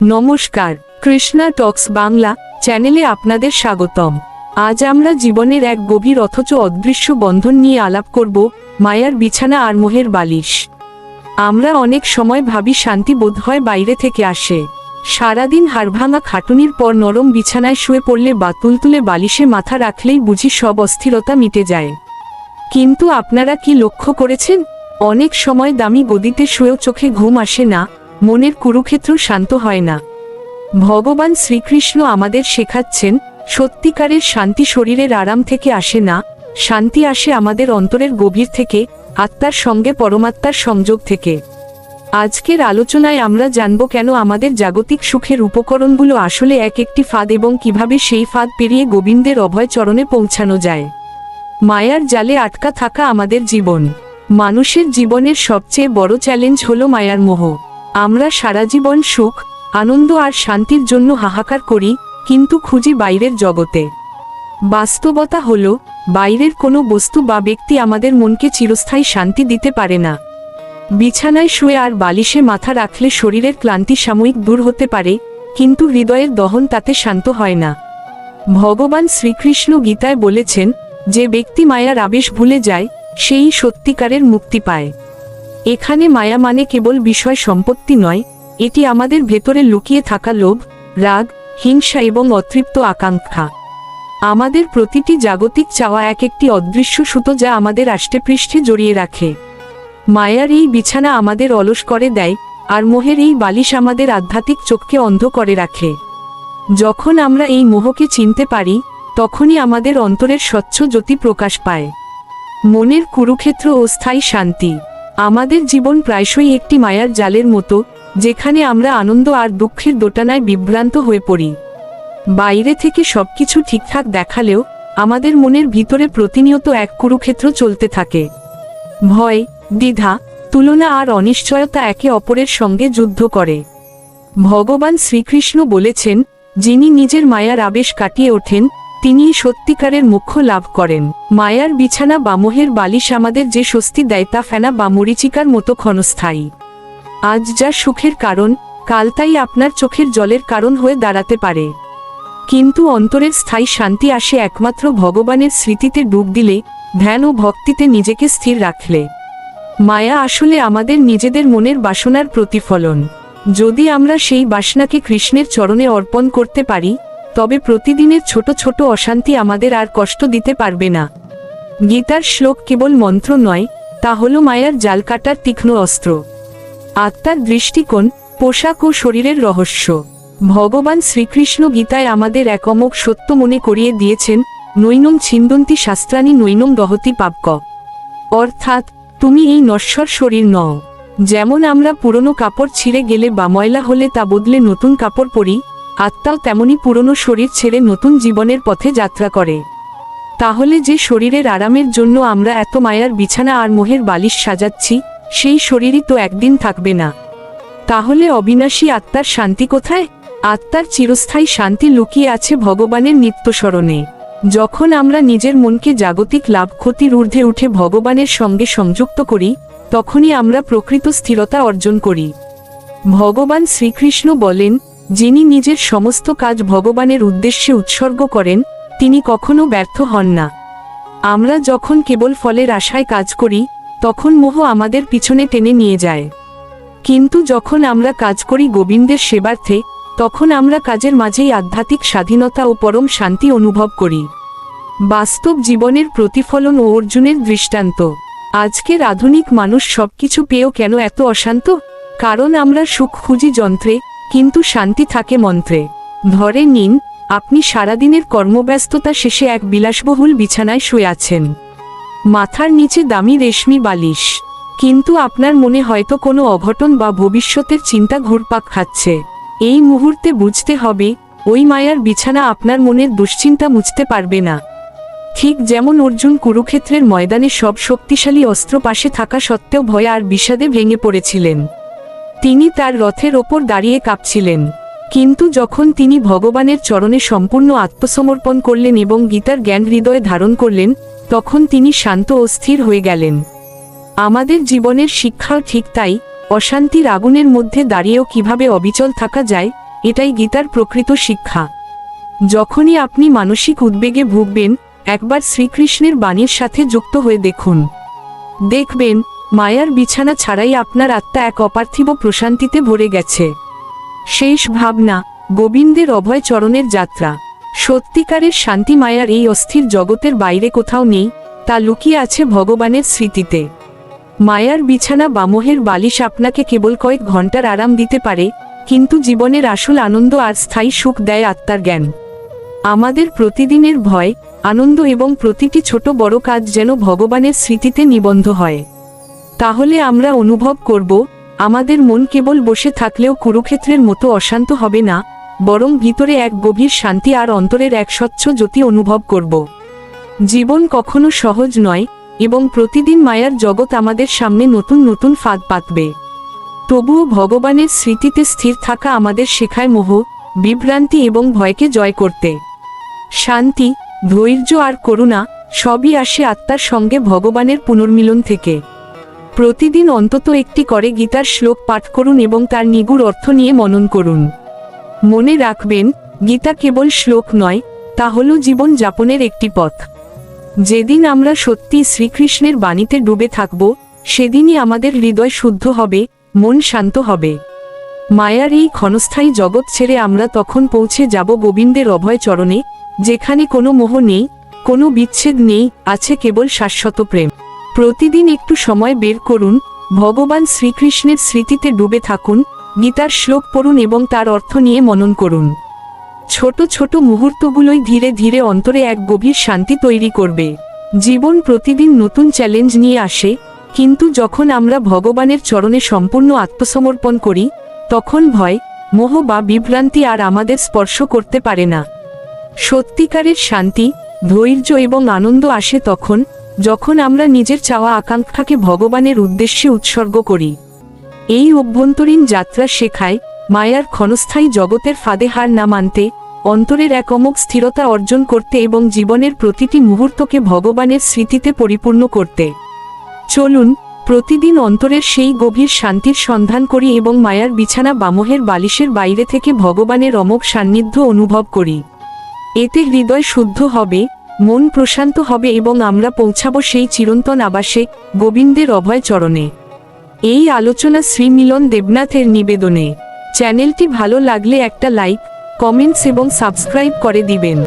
নমস্কার, কৃষ্ণা টক্স বাংলা চ্যানেলে আপনাদের স্বাগতম। আজ আমরা জীবনের এক গভীর অথচ অদৃশ্য বন্ধন নিয়ে আলাপ করব মায়ার বিছানা আর মোহের বালিশ। আমরা অনেক সময় ভাবি শান্তি বোধ হয় বাইরে থেকে আসে। সারাদিন হাড়ভাঙা খাটুনির পর নরম বিছানায় শুয়ে পড়লে বা তুলতুলে বালিশে মাথা রাখলেই বুঝি সব অস্থিরতা মিটে যায়। কিন্তু আপনারা কি লক্ষ্য করেছেন? অনেক সময় দামি গদিতে শুয়েও চোখে ঘুম আসে না মনের কুরুক্ষেত্র শান্ত হয় না। ভগবান শ্রীকৃষ্ণ আমাদের শেখাচ্ছেন, সত্যিকারের শান্তি শরীরের আরাম থেকে আসে না, শান্তি আসে আমাদের অন্তরের গভীর থেকে, আত্মার সঙ্গে পরমাত্মার সংযোগ থেকে। আজকের আলোচনায় আমরা জানব কেন আমাদের জাগতিক সুখের উপকরণগুলো আসলে এক একটি ফাঁদ এবং কীভাবে সেই ফাঁদ পেরিয়ে গোবিন্দের অভয় চরণে পৌঁছানো যায়। মায়ার জালে আটকা থাকা আমাদের জীবন। মানুষের জীবনের সবচেয়ে বড় চ্যালেঞ্জ হলো মায়ার মোহ। আমরা সারা জীবন সুখ, আনন্দ আর শান্তির জন্য হাহাকার করি, কিন্তু খুঁজি বাইরের জগতে। বাস্তবতা হল, বাইরের কোনো বস্তু বা ব্যক্তি আমাদের মনকে চিরস্থায়ী শান্তি দিতে পারে না। বিছানায় শুয়ে আর বালিশে মাথা রাখলে শরীরের ক্লান্তি সাময়িক দূর হতে পারে, কিন্তু হৃদয়ের দহন তাতে শান্ত হয় না। ভগবান শ্রীকৃষ্ণ গীতায় বলেছেন, যে ব্যক্তি মায়ার আবেশ ভুলে যায়, সেই সত্যিকারের মুক্তি পায়। এখানে মায়া মানে কেবল বিষয় সম্পত্তি নয়, এটি আমাদের ভেতরে লুকিয়ে থাকা লোভ, রাগ, হিংসা এবং অতৃপ্ত আকাঙ্ক্ষা। আমাদের প্রতিটি জাগতিক চাওয়া এক একটি অদৃশ্য সুতো যা আমাদের আষ্টেপৃষ্ঠে জড়িয়ে রাখে। মায়ার এই বিছানা আমাদের অলস করে দেয়, আর মোহের এই বালিশ আমাদের আধ্যাত্মিক চোখকে অন্ধ করে রাখে। যখন আমরা এই মোহকে চিনতে পারি, তখনই আমাদের অন্তরের স্বচ্ছ জ্যোতি প্রকাশ পায়। মনের কুরুক্ষেত্র ও স্থায়ী শান্তি। আমাদের জীবন প্রায়শই একটি মায়ার জালের মতো, যেখানে আমরা আনন্দ আর দুঃখের দোটানায় বিভ্রান্ত হয়ে পড়ি। বাইরে থেকে সবকিছু ঠিকঠাক দেখালেও, আমাদের মনের ভিতরে প্রতিনিয়ত এক কুরুক্ষেত্র চলতে থাকে। ভয়, দ্বিধা, তুলনা আর অনিশ্চয়তা একে অপরের সঙ্গে যুদ্ধ করে। ভগবান শ্রীকৃষ্ণ বলেছেন, যিনি নিজের মায়ার আবেশ কাটিয়ে ওঠেন তিনিই সত্যিকারের মুখ্য লাভ করেন। মায়ার বিছানা বা মোহের বালিশ আমাদের যে স্বস্তি দেয় তা ফেনা বা মরিচিকার মতো ক্ষণস্থায়ী। আজ যা সুখের কারণ, কাল তাই আপনার চোখের জলের কারণ হয়ে দাঁড়াতে পারে। কিন্তু অন্তরের স্থায়ী শান্তি আসে একমাত্র ভগবানের স্মৃতিতে ডুব দিলে, ধ্যান ও ভক্তিতে নিজেকে স্থির রাখলে। মায়া আসলে আমাদের নিজেদের মনের বাসনার প্রতিফলন। যদি আমরা সেই বাসনাকে কৃষ্ণের চরণে অর্পণ করতে পারি তবে প্রতিদিনের ছোট ছোট অশান্তি আমাদের আর কষ্ট দিতে পারবে না। গীতার শ্লোক কেবল মন্ত্র নয়, তা হল মায়ার জাল কাটার তীক্ষ্ণ অস্ত্র। আত্মার দৃষ্টিকোণ, পোশাক ও শরীরের রহস্য। ভগবান শ্রীকৃষ্ণ গীতায় আমাদের একমক সত্য মনে করিয়ে দিয়েছেন, নৈনম ছিন্দন্তি শাস্ত্রানী নৈনম দহতি পাপক অর্থাৎ, তুমি এই নশ্বর শরীর নও। যেমন আমরা পুরনো কাপড় ছিঁড়ে গেলে বা ময়লা হলে তা বদলে নতুন কাপড় পরি আত্মাও তেমনি পুরনো শরীর ছেড়ে নতুন জীবনের পথে যাত্রা করে। তাহলে যে শরীরের আরামের জন্য আমরা এত মায়ার বিছানা আর মোহের বালিশ সাজাচ্ছি, সেই শরীরই তো একদিন থাকবে না। তাহলে অবিনাশী আত্মার শান্তি কোথায়? আত্মার চিরস্থায়ী শান্তি লুকিয়ে আছে ভগবানের নিত্যস্মরণে যখন আমরা নিজের মনকে জাগতিক লাভ ক্ষতির ঊর্ধ্বে উঠে ভগবানের সঙ্গে সংযুক্ত করি, তখনই আমরা প্রকৃত স্থিরতা অর্জন করি। ভগবান শ্রীকৃষ্ণ বলেন যিনি নিজের সমস্ত কাজ ভগবানের উদ্দেশ্যে উৎসর্গ করেন, তিনি কখনো ব্যর্থ হন না। আমরা যখন কেবল ফলের আশায় কাজ করি, তখন মোহ আমাদের পিছনে টেনে নিয়ে যায়। কিন্তু যখন আমরা কাজ করি গোবিন্দের সেবার্থে, তখন আমরা কাজের মাঝেই আধ্যাত্মিক স্বাধীনতা ও পরম শান্তি অনুভব করি। বাস্তব জীবনের প্রতিফলন ও অর্জুনের দৃষ্টান্ত। আজকের আধুনিক মানুষ সবকিছু পেয়েও কেন এত অশান্ত? কারণ আমরা সুখ খুঁজি যন্ত্রে কিন্তু শান্তি থাকে মন্ত্রে। ধরে নিন, আপনি সারাদিনের কর্মব্যস্ততা শেষে এক বিলাসবহুল বিছানায় শুয়ে আছেন। মাথার নিচে দামি রেশমি বালিশ। কিন্তু আপনার মনে হয়তো কোনো অঘটন বা ভবিষ্যতের চিন্তা ঘুরপাক খাচ্ছে। এই মুহূর্তে বুঝতে হবে, ওই মায়ার বিছানা আপনার মনের দুশ্চিন্তা মুছতে পারবে না। ঠিক যেমন অর্জুন কুরুক্ষেত্রের ময়দানে সব শক্তিশালী অস্ত্র পাশে থাকা সত্ত্বেও ভয় আর বিষাদে ভেঙে পড়েছিলেন। তিনি তার রথের ওপর দাঁড়িয়ে কাঁপছিলেন। কিন্তু যখন তিনি ভগবানের চরণে সম্পূর্ণ আত্মসমর্পণ করলেন এবং গীতার জ্ঞান হৃদয়ে ধারণ করলেন, তখন তিনি শান্ত ও স্থির হয়ে গেলেন। আমাদের জীবনের শিক্ষাও ঠিক তাই, অশান্তির আগুনের মধ্যে দাঁড়িয়েও কীভাবে অবিচল থাকা যায়, এটাই গীতার প্রকৃত শিক্ষা। যখনই আপনি মানসিক উদ্বেগে ভুগবেন, একবার শ্রীকৃষ্ণের বাণীর সাথে যুক্ত হয়ে দেখুন। দেখবেন মায়ার বিছানা ছাড়াই আপনার আত্মা এক অপার্থিব প্রশান্তিতে ভরে গেছে। শেষ ভাবনা, গোবিন্দের অভয় চরণের যাত্রা। সত্যিকারের শান্তি মায়ার এই অস্থির জগতের বাইরে কোথাও নেই, তা লুকিয়ে আছে ভগবানের স্মৃতিতে। মায়ার বিছানা বামোহের বালিশ আপনাকে কেবল কয়েক ঘণ্টার আরাম দিতে পারে, কিন্তু জীবনের আসল আনন্দ আর স্থায়ী সুখ দেয় আত্মার জ্ঞান। আমাদের প্রতিদিনের ভয়, আনন্দ এবং প্রতিটি ছোট বড় কাজ যেন ভগবানের স্মৃতিতে নিবন্ধ হয়। তাহলে আমরা অনুভব করব, আমাদের মন কেবল বসে থাকলেও কুরুক্ষেত্রের মতো অশান্ত হবে না, বরং ভিতরে এক গভীর শান্তি আর অন্তরের এক স্বচ্ছ জ্যোতি অনুভব করব। জীবন কখনো সহজ নয়, এবং প্রতিদিন মায়ার জগৎ আমাদের সামনে নতুন নতুন ফাঁদ পাতবে। তবুও ভগবানের স্মৃতিতে স্থির থাকা আমাদের শেখায় মোহ, বিভ্রান্তি এবং ভয়কে জয় করতে। শান্তি, ধৈর্য আর করুণা সবই আসে আত্মার সঙ্গে ভগবানের পুনর্মিলন থেকে। প্রতিদিন অন্তত একটি করে গীতার শ্লোক পাঠ করুন এবং তার নিগুড় অর্থ নিয়ে মনন করুন। মনে রাখবেন, গীতা কেবল শ্লোক নয়, তা হল জীবন যাপনের একটি পথ। যেদিন আমরা সত্যি শ্রীকৃষ্ণের বাণীতে ডুবে থাকব, সেদিনই আমাদের হৃদয় শুদ্ধ হবে, মন শান্ত হবে। মায়ার এই ক্ষণস্থায়ী জগৎ ছেড়ে আমরা তখন পৌঁছে যাব গোবিন্দের অভয় চরণে, যেখানে কোনো মোহ নেই, কোনো বিচ্ছেদ নেই, আছে কেবল শাশ্বত প্রেম। প্রতিদিন একটু সময় বের করুন, ভগবান শ্রীকৃষ্ণের স্মৃতিতে ডুবে থাকুন, গীতার শ্লোক পড়ুন এবং তার অর্থ নিয়ে মনন করুন। ছোট ছোট মুহূর্তগুলোই ধীরে ধীরে অন্তরে এক গভীর শান্তি তৈরি করবে। জীবন প্রতিদিন নতুন চ্যালেঞ্জ নিয়ে আসে, কিন্তু যখন আমরা ভগবানের চরণে সম্পূর্ণ আত্মসমর্পণ করি, তখন ভয়, মোহ বা বিভ্রান্তি আর আমাদের স্পর্শ করতে পারে না। সত্যিকারের শান্তি, ধৈর্য এবং আনন্দ আসে তখন যখন আমরা নিজের চাওয়া আকাঙ্ক্ষাকে ভগবানের উদ্দেশ্যে উৎসর্গ করি, এই অভ্যন্তরীণ যাত্রা শেখায় মায়ার ক্ষণস্থায়ী জগতের ফাঁদে হার না মানতে, অন্তরের এক অমুক স্থিরতা অর্জন করতে এবং জীবনের প্রতিটি মুহূর্তকে ভগবানের স্মৃতিতে পরিপূর্ণ করতে। চলুন, প্রতিদিন অন্তরের সেই গভীর শান্তির সন্ধান করি এবং মায়ার বিছানা বামহের বালিশের বাইরে থেকে ভগবানের অমোক সান্নিধ্য অনুভব করি। এতে হৃদয় শুদ্ধ হবে মন প্রশান্ত হবে এবং আমরা পৌঁছাব সেই চিরন্তন আবাসে, গোবিন্দের অভয় চরণে। এই আলোচনা শ্রীমিলন দেবনাথের নিবেদনে। চ্যানেলটি ভালো লাগলে একটা লাইক, কমেন্টস এবং সাবস্ক্রাইব করে দিবেন।